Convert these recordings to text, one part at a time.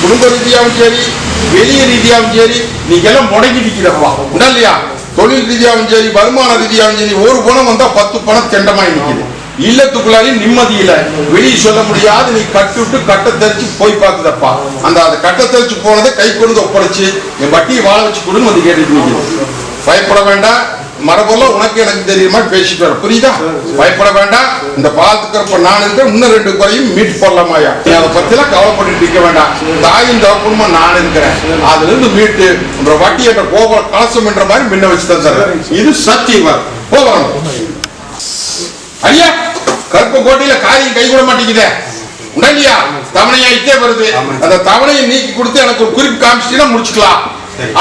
குடும்ப ரீதியாகவும் சரி வெளிய ரீதியாகவும் சரி நீங்கெல்லாம் முடங்கி நிற்கிறப்பா இல்ல இல்லையா? தொழில் ரீதியாகவும் சரி வருமான ரீதியாகவும் சரி ஒரு பணம் வந்தா பத்து பணம் தெண்டமாய் நிக்குது. இல்லத்துக்குள்ளாரி நிம்மதி இல்லை. வெளியே சொல்ல முடியாது நீ கட்டுவிட்டு கட்ட தெரிச்சு போய் பார்த்துதப்பா அந்த அந்த கட்ட தெரிச்சு போனதை கை கொண்டு ஒப்படைச்சு என் வட்டியை வாழ வச்சு கொடுன்னு வந்து கேட்டுட்டு பயப்பட வேண்டாம். மரபெல்லாம் உனக்கு எனக்கு தெரியுமா பேசிட்டு வர புரியுதா? பயப்பட வேண்டாம். இந்த பாத்துக்கிறப்ப நான் இருக்கேன் இன்னும் ரெண்டு குறையும் மீட் போடலாமாயா நீ அதை பத்திலாம் கவலைப்பட்டு இருக்க வேண்டாம். தாயும் தகப்பனுமா நான் இருக்கிறேன். அதுல இருந்து மீட்டு உங்க வட்டி என்ற கோபுர கலசம் என்ற மாதிரி முன்ன வச்சு தந்துடுறேன் இது சத்தியமா போகணும் ஐயா கருப்பு கோட்டையில காரியம் கை கூட மாட்டேங்குதே. உடனடியா தவணையாயிட்டே வருது. அந்த தவணையை நீக்கி கொடுத்து எனக்கு ஒரு குறிப்பு காமிச்சிட்டீங்கன்னா முடிச்சுக்கலாம்.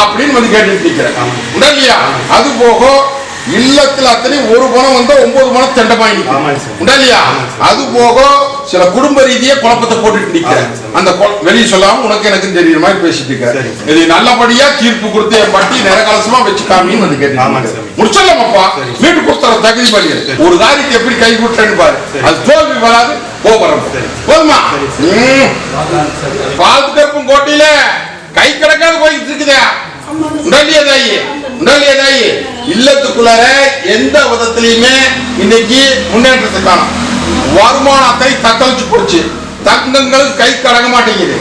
அப்படின்னு வந்து கேட்டுட்டு இருக்கிறேன் உடனடியா அது போக இல்லத்துல அத்தனை ஒரு பணம் வந்தா ஒன்பது பணம் தெண்டமாயி. உடனடியா அது போக சில குடும்ப ரீதியா குழப்பத்தை போட்டுட்டு நிக்கிறேன். அந்த வெளிய சொல்லாம உனக்கு எனக்கு தெரியுற மாதிரி பேசிட்டு சார். இது நல்லபடியா தீர்ப்பு கொடுத்து என் பட்டி நிறகலசமா வச்சு காமின்னு வந்து கேட்டு. முடிச்சிடலாமாப்பா சரிங்க. வீட்டு கொடுத்துற தகுதி பண்ணி. ஒரு காரியத்தை எப்படி கை விட்டுறேன்னு பாரு. அது தோல்வி வராது சரி. போதுமா. பால் கருப்பும் கோட்டையில கை கிடக்காது போயிட்டு இருக்குதே. உடலிய தாயி உடலிய இல்லத்துக்குள்ளார எந்த விதத்திலையுமே இன்னைக்கு முன்னேற்றத்தை காணும் வருமானத்தை தத்தளிச்சு போச்சு. தங்கங்களுக்கு கை கடங்க மாட்டேங்குது.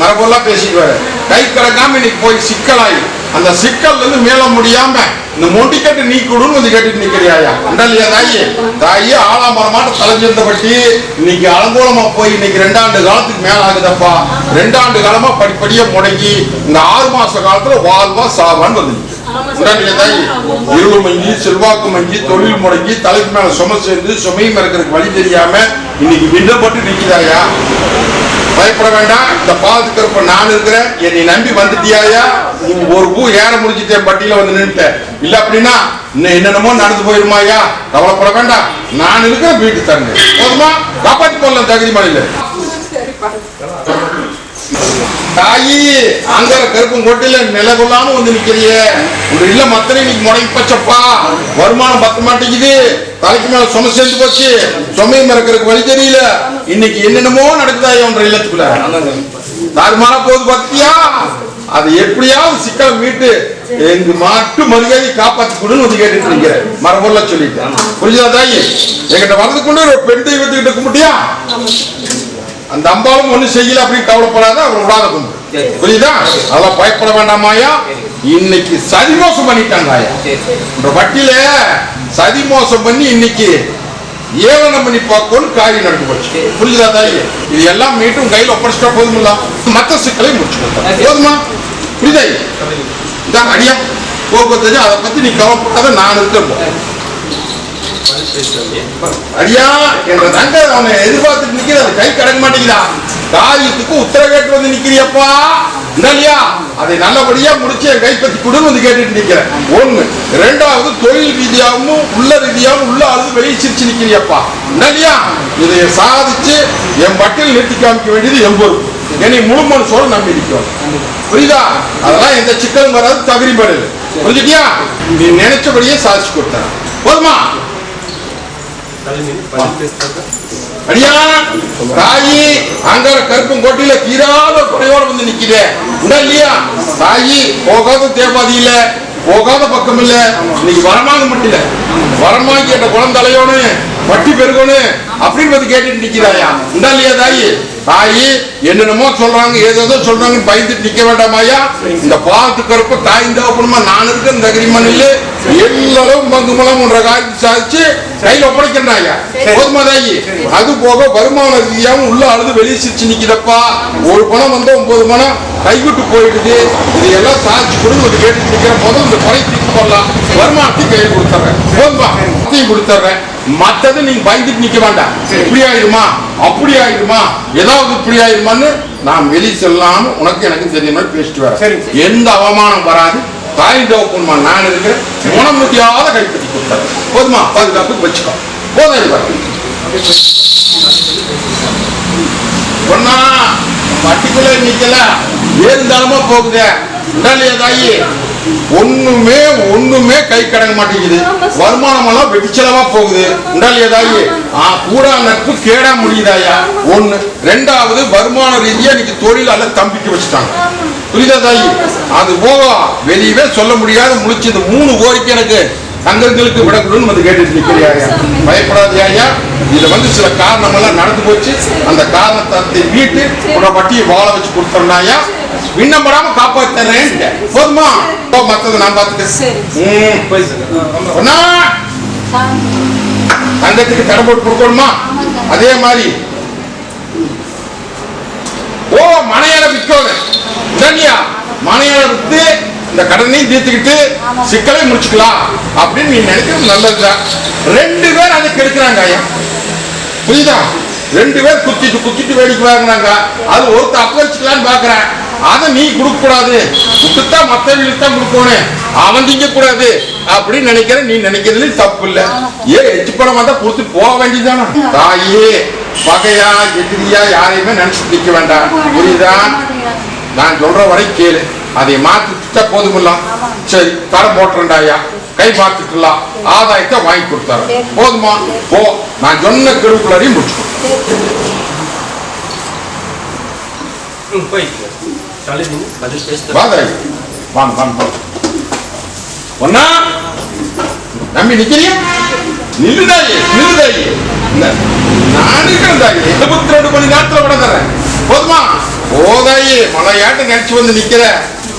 மரபெல்லாம் பேசிக்குவாரு. கை கடங்காம இன்னைக்கு போய் சிக்கலாயி அந்த சிக்கல்ல இருந்து மேல முடியாம இந்த மொண்டிக்கட்டு நீ கொடுன்னு வந்து கேட்டுட்டு நிக்கிறியாயா? அண்டல்லையா தாயி? தாயி ஆலாமரமாட்ட தலைஞ்சிருந்தபட்டி இன்னைக்கு அலங்கோலமா போய் இன்னைக்கு ரெண்டாண்டு காலத்துக்கு மேல ஆகுதப்பா ரெண்டாண்டு காலமா படிப்படியா முடங்கி இந்த ஆறு மாச காலத்துல வாழ்வா சாவான்னு வந்து இருள் மங்கி செல்வாக்கு மங்கி தொழில் முடங்கி தலைக்கு மேல சும சேர்ந்து சுமையும் இருக்கிறதுக்கு வழி தெரியாம இன்னைக்கு விண்ணப்பட்டு நிக்கிறாயா பயப்பட வேண்டாம். இந்த பாதுகாப்பு நான் இருக்கிறேன். என்னை நம்பி வந்துட்டியாயா? நீ ஒரு பூ ஏற முடிஞ்சிட்டேன் பட்டியல வந்து நின்றுட்டேன் இல்ல அப்படின்னா இன்னும் என்னென்னமோ நடந்து போயிருமாயா? கவலைப்பட வேண்டாம். நான் இருக்கிறேன் வீட்டு தருங்க போதுமா? காப்பாத்தி போடலாம் தகுதி மலையில தாயி அங்கர கருப்பும் கொட்டில நிலகுலாம வந்து நிக்கிறிய. ஒரு இல்ல மத்தனை இன்னைக்கு முடங்கி போச்சப்பா வருமானம் பத்த மாட்டேங்குது. தலைக்கு மேல சுமை சேர்ந்து போச்சு. சுமையும் இருக்கிறதுக்கு வழி தெரியல. இன்னைக்கு என்னென்னமோ நடக்குதா ஒன்ற இல்லத்துக்குள்ள? தாறுமாறா போகுது பார்த்தியா அது எப்படியாவது சிக்கலை மீட்டு எங்க மாட்டு மரியாதை காப்பாத்தி கொடுன்னு வந்து கேட்டுட்டு இருக்கிறேன். மரபொல்ல சொல்லிட்டேன் புரியுதா தாயி? என்கிட்ட வரதுக்கு முன்னாடி ஒரு பெண் தெய்வத்துக்கிட்ட கும்பிட்டியா? அந்த அம்பாவும் ஒண்ணும் செய்யல அப்படின்னு கவலைப்படாத அவர் விடாத கொண்டு புரியுதா? அதெல்லாம் பயப்பட வேண்டாமாயா இன்னைக்கு சதி மோசம் பண்ணிட்டாங்க ஆயா இந்த வட்டியில சதி மோசம் பண்ணி இன்னைக்கு பார்க்கணும் காரியம் நடந்து போச்சு. புரியுதா தாய் இது எல்லாம் மீட்டும் கையில் ஒப்படைச்சிட்டா போதுமில்ல? மத்த சிக்கலை முடிச்சு கொடுத்தா போதுமா? புரியுதா? இதான் அடியா. போக்குவரத்து அதை பத்தி நீ கவலைப்படாத நான் இருக்கேன் அடியா என்ற தங்க அவனை எதிர்பார்த்துட்டு நிக்கிற கை கடக்க மாட்டேங்குதா? காரியத்துக்கு உத்தரவு கேட்டு வந்து நிக்கிறியப்பா. இல்லையா அதை நல்லபடியா முடிச்சு என் கைப்பற்றி கொடு வந்து கேட்டுட்டு நிக்கிறேன். ஒண்ணு. ரெண்டாவது தொழில் ரீதியாகவும் உள்ள ரீதியாகவும் உள்ள அது வெளியே சிரிச்சு நிக்கிறியப்பா. இல்லையா இதை சாதிச்சு என் பட்டியல் நிறுத்தி காமிக்க வேண்டியது என் பொறுப்பு. என்னை முழுமன் மனசோட நம்பி நிற்கும் புரியுதா? அதெல்லாம் எந்த சிக்கலும் வராது தகுதி படல புரிஞ்சுட்டியா நீ நினைச்சபடியே சாதிச்சு கொடுத்தேன். போதுமா? அடியா தாயி அங்கார கருப்பும் கொட்டில தீராத குறையோட வந்து நிக்குதே இல்லையா தாயி போகாத தேவாதி இல்ல போகாத பக்கம் இல்ல இன்னைக்கு வரமாங்க மட்டும் இல்ல. வரமாங்கி என்ற குழந்தையோனு வட்டி பெருகணும் அப்படின்னு வந்து கேட்டுட்டு நிக்கிறாயா? உண்டா இல்லையா தாயி? தாயி என்னென்னமோ சொல்றாங்க ஏதேதோ சொல்றாங்கன்னு பயந்துட்டு நிக்க வேண்டாமாயா இந்த பாத்து கருப்பு தாய் தேவப்பணுமா நான் இருக்க இந்த அக்ரிமணில் எல்லாரும் பங்குமலம் என்ற காரியத்தை சாதிச்சு கையில் ஒப்படைக்கின்றாயா போதுமா தாயி? அது போக வருமான ரீதியாகவும் உள்ள அழுது வெளியே சிரிச்சு நிக்கிறப்பா ஒரு பணம் வந்து ஒன்பது பணம் கைவிட்டு போயிடுது. இதையெல்லாம் சாதிச்சு கொடுங்க கேட்டு நிக்கிற முதல் இந்த குறை தீர்த்து போடலாம். வருமானத்தையும் கையில் கொடுத்துட்றேன் போதுமா? அத்தையும் கொடுத்துட்றேன் மத்தது நீங்க பயந்துட்டு நிக்க வேண்டாம். இப்படி ஆயிடுமா அப்படி ஆயிடுமா ஏதாவது இப்படி ஆயிடுமான்னு நான் வெளியே செல்லாம உனக்கு எனக்கு தெரியும் பேசிட்டு வரேன். எந்த அவமானம் வராது. தாய் தவப்புமா நான் இருக்கிறேன். குணம் முடியாத கைப்பற்றி கொடுத்தாரு போதுமா? பாதுகாப்புக்கு வச்சுக்கோ. போதும் இது பாரு. பொண்ணா பட்டிக்குள்ள நிக்கல. ஏறுந்தாலுமா போகுதே. உடலைய தாயி ஒண்ணுமே ஒண்ணுமே கை கடங்க மாட்டேங்குது. வருமானம் எல்லாம் வெடிச்சலவா போகுது. உண்டாலியா தாயி ஆ, கூடா நட்பு கேடா முடியுதாயா? ஒண்ணு. ரெண்டாவது வருமான ரீதியா இன்னைக்கு தொழிலால தம்பிக்கு வச்சுட்டாங்க. புரியுதா தாயி. அது போக. வெளியவே சொல்ல முடியாத முழிச்சு இந்த மூணு கோரிக்கை எனக்கு. தங்கங்களுக்கு விடக்கூடாதுன்னு வந்து கேட்டுட்டு நிக்கிறியாயா ஆமா சார். பயப்படாதியாயா இதுல வந்து சில காரணம் எல்லாம் நடந்து போச்சு. அந்த காரணத்தை மீட்டு உன வட்டியை வாழ வச்சு கொடுத்தோம்னாயா விண்ணம் படாம காப்பாத்துறேன் போதுமா? போ மத்தது நான் பாத்துக்கிறேன் தங்கத்துக்கு தடை போட்டு கொடுக்கணுமா? அதே மாதிரி. ஓ மனையால விற்கணும் சரியா? மனையால வித்து இந்த கடனையும் தீர்த்துக்கிட்டு சிக்கலையும் முடிச்சுக்கலாம் அப்படின்னு நீ நினைக்கிறது நல்லதுதான். ரெண்டு பேர் அதை கெடுக்கிறாங்க ஐயா. புரியுதா? ரெண்டு பேர் குத்திட்டு குத்திட்டு வேடிக்கை வாங்குறாங்க அது ஒருத்தர் அப்பரிச்சுக்கலான்னு பாக்குறேன் அதை நீ கொடுக்க கூடாது கொடுத்தா மத்தவங்களுக்கு தான் கொடுக்கணும். அவன் திங்க கூடாது அப்படின்னு நினைக்கிற நீ நினைக்கிறதுல தப்பு இல்ல ஏ எச்சு படம் வந்தா கொடுத்து போக வேண்டியதானா தாயே பகையா எதிரியா யாரையுமே நினைச்சு நிக்க வேண்டாம். புரியுதா? நான் சொல்ற வரை கேளு. அதை மாத்திட்டா போதுமில்லாம் சரி தடை போட்டுறேன்டாயா கை பார்த்துக்கலாம் ஆதாயத்தை வாங்கி கொடுத்தாரு போதுமா? போ. நான் சொன்ன கெடுக்குள்ளாரையும் முடிச்சுக்கோ. ம் ஒன்னா நம்பி நிக்கிறியா? நில்லுதாயி நில்லுதாயி நான் இருக்கிறேன் தாயி இருபத்தி ரெண்டு மணி நேரத்துல விட தரேன் போதுமா? போதாயி மலையாட்டு நினைச்சு வந்து நிக்கிற.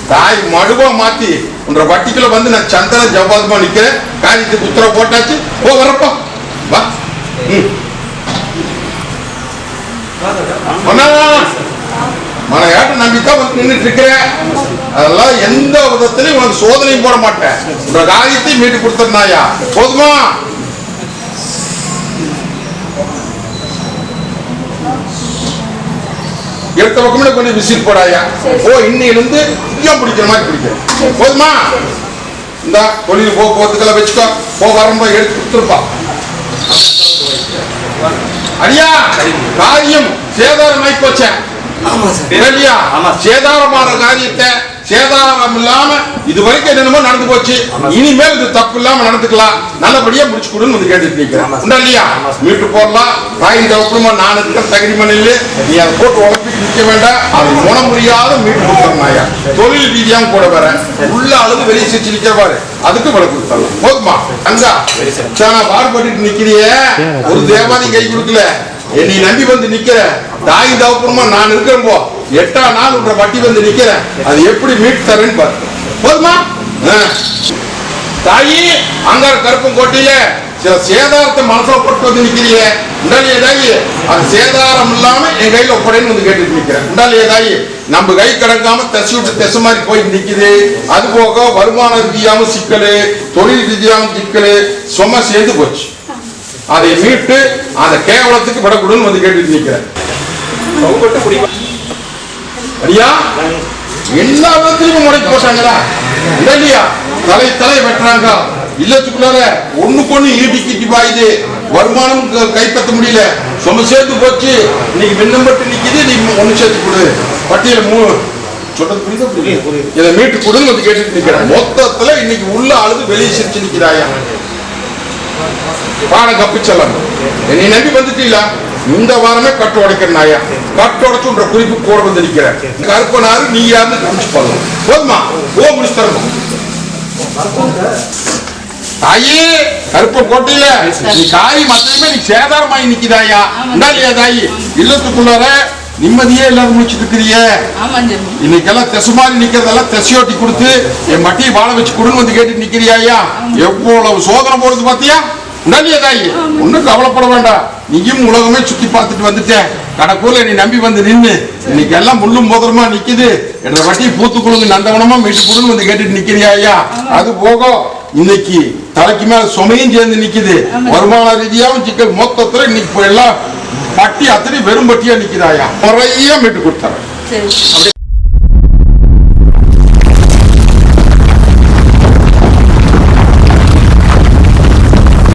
தாய் மடுவா மாத்தி உன்ற வட்டிக்குள்ள வந்து நான் சந்தன ஜவ்வாதமா நிக்கிறேன் காரியத்துக்கு உத்தரவு போட்டாச்சு. போ வரப்பா. வா. ம். ஒன்னா மலையாட்டு நம்பித்தான் வந்து நின்றுட்டு இருக்கிறேன். அதெல்லாம் எந்த விதத்திலையும் உனக்கு சோதனையும் போட மாட்டேன். உங்க காரியத்தையும் மீட்டு கொடுத்துருந்தாயா போதுமா? எடுத்த பக்கமே கொஞ்சம் விசில் போடாயா? ஓ இன்னிலிருந்து இங்கே பிடிக்கிற மாதிரி பிடிக்கிறேன் போதுமா? இந்த தொழில் போக்குவரத்துக்கெல்லாம் வச்சுக்கோ. போ வரம்போ எடுத்து கொடுத்துருப்பா. அடியா காரியம் சேதாரமாய் போச்சேன் சேதாரமான காரியத்தை சேதாரம் இல்லாம இது வரைக்கும் என்னென்னமோ நடந்து போச்சு. இனிமேல் இது தப்பு இல்லாம நடந்துக்கலாம். நல்லபடியா முடிச்சு கொடுன்னு வந்து கேட்டுட்டு. உண்டா இல்லையா. மீட்டு போடலாம். தாயின் தவப்புமா நான் இருக்கிற தகுதி மண்ணில் நீ அதை போட்டு உழப்பிட்டு நிக்க வேண்டாம். அது முன முடியாத மீட்டு கொடுத்தோம்னாயா தொழில் ரீதியாவும் கூட வர. உள்ள அழுது வெளியே சிரிச்சு நிக்கிற பாரு. அதுக்கு விலை கொடுத்தலாம் போதுமா? அங்கா. சானா பாடுபட்டு நிக்கிறியே. ஒரு தேவாதி கை கொடுக்கல. என்னை நம்பி வந்து நிக்கிற? தாய் தவப்புறமா நான் இருக்கிறேன் போ. எட்டாம் நாள் உன்ற வட்டி வந்து நிக்கிறேன். அது எப்படி மீட்டு தரேன்னு பாரு. போதுமா? ஆ. தாயி அங்கார கருப்பும் கோட்டையில சில சேதாரத்தை மனசுல போட்டு வந்து நிக்கிறியே. உண்டாலியே தாயி அது சேதாரம் இல்லாம என் கையில ஒப்படைன்னு வந்து கேட்டுட்டு நிக்கிறேன். உண்டாலியே தாயி நம்ம கை கிடக்காம தசி விட்டு தசை மாதிரி போய் நிக்குது. அது போக வருமான ரீதியாகவும் சிக்கலு தொழில் ரீதியாகவும் சிக்கலு சும சேர்ந்து போச்சு. அதை மீட்டு அந்த கேவலத்துக்கு விடக்கூடாதுன்னு வந்து கேட்டுட்டு முடிவு அடியா? எல்லா விதத்திலையும் முறைக்கு போட்டாங்களா இல்லையா? தலை தலை வெட்டுறாங்க. இல்லத்துக்குள்ளார ஒண்ணுக்கு ஒண்ணு ஈட்டி கிட்டி பாயுது. வருமானம் க- கைப்பற்ற முடியல. சொம சேர்த்து போச்சு. இன்னைக்கு மின்னம் பட்டு நிக்குது. நீ ஒண்ணு சேர்த்து கொடு. பட்டியல மூணு சொல்றது புரியுது புரியுது. இதை மீட்டு கொடுன்னு வந்து கேட்டுட்டு நிக்கிறேன். மொத்தத்துல இன்னைக்கு உள்ள அழுது வெளியே சிரிச்சு நிக்கிறாயா? பாடம் கப்பிச்சலாம் என்னை நம்பி வந்துட்டீங்களா? இந்த வாரமே கட்டு உடைக்கிறேன் நாயா. கட்டு உடைச்சுன்ற குறிப்பு கூட வந்து நிக்கிறேன் கருப்பனாரு நீ யாருன்னு காமிச்சு போடலாம் போதுமா? ஓ முடிச்சு தரணும் தாயி கருப்ப கோட்டையில நீ காய் மத்தையுமே நீ சேதாரமாயி நிக்குதாயா? இந்தாலியா தாயி. இல்லத்துக்குள்ளார நிம்மதியே இல்லாத முடிச்சிட்டு இருக்கிறியே இன்னைக்கெல்லாம் தெசு மாதிரி நிக்கிறதெல்லாம் தெசையோட்டி கொடுத்து என் மட்டியை வாழ வச்சு கொடுன்னு வந்து கேட்டு நிக்கிறியாயா எவ்வளவு சோதனை போடுது பாத்தியா? நல்லிய தாயி. ஒண்ணும் கவலைப்பட வேண்டாம். நீயும் உலகமே சுத்தி பார்த்துட்டு வந்துட்டேன். கடக்கூர்ல நீ நம்பி வந்து நின்னு இன்னைக்கு எல்லாம் முள்ளும் முதலுமா நிக்குது. என்ற வட்டியை பூத்து கொடுங்க நந்தவனமா மீட்டு கொடுன்னு வந்து கேட்டுட்டு நிக்கிறியாயா அது போக இன்னைக்கு தலைக்கு மேல சுமையும் சேர்ந்து நிக்குது. வருமான ரீதியாவும் சிக்கல் மொத்தத்துல இன்னைக்கு எல்லாம் பட்டி அத்தனை வெறும் பட்டியா நிக்குதாயா? முறையா மீட்டு அப்படியே